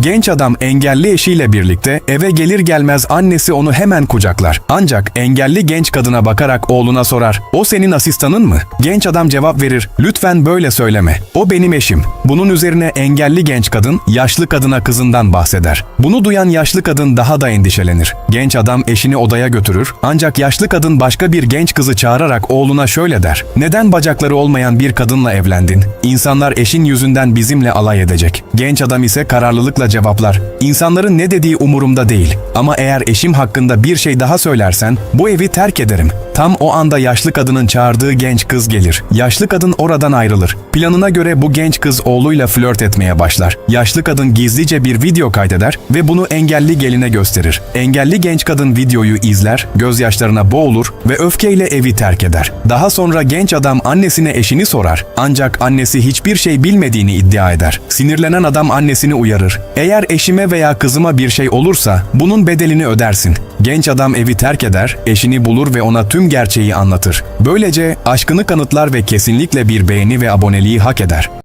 Genç adam engelli eşiyle birlikte eve gelir gelmez annesi onu hemen kucaklar. Ancak engelli genç kadına bakarak oğluna sorar. O senin asistanın mı? Genç adam cevap verir. Lütfen böyle söyleme. O benim eşim. Bunun üzerine engelli genç kadın yaşlı kadına kızından bahseder. Bunu duyan yaşlı kadın daha da endişelenir. Genç adam eşini odaya götürür ancak yaşlı kadın başka bir genç kızı çağırarak oğluna şöyle der. Neden bacakları olmayan bir kadınla evlendin? İnsanlar eşin yüzünden bizimle alay edecek. Genç adam ise kararlılıkla cevaplar. İnsanların ne dediği umurumda değil. Ama eğer eşim hakkında bir şey daha söylersen bu evi terk ederim. Tam o anda yaşlı kadının çağırdığı genç kız gelir. Yaşlı kadın oradan ayrılır. Planına göre bu genç kız oğluyla flört etmeye başlar. Yaşlı kadın gizlice bir video kaydeder ve bunu engelli geline gösterir. Engelli genç kadın videoyu izler, gözyaşlarına boğulur ve öfkeyle evi terk eder. Daha sonra genç adam annesine eşini sorar. Ancak annesi hiçbir şey bilmediğini iddia eder. Sinirlenen adam annesini uyarır. Eğer eşime veya kızıma bir şey olursa bunun bedelini ödersin. Genç adam evi terk eder, eşini bulur ve ona tüm gerçeği anlatır. Böylece aşkını kanıtlar ve kesinlikle bir beğeni ve aboneliği hak eder.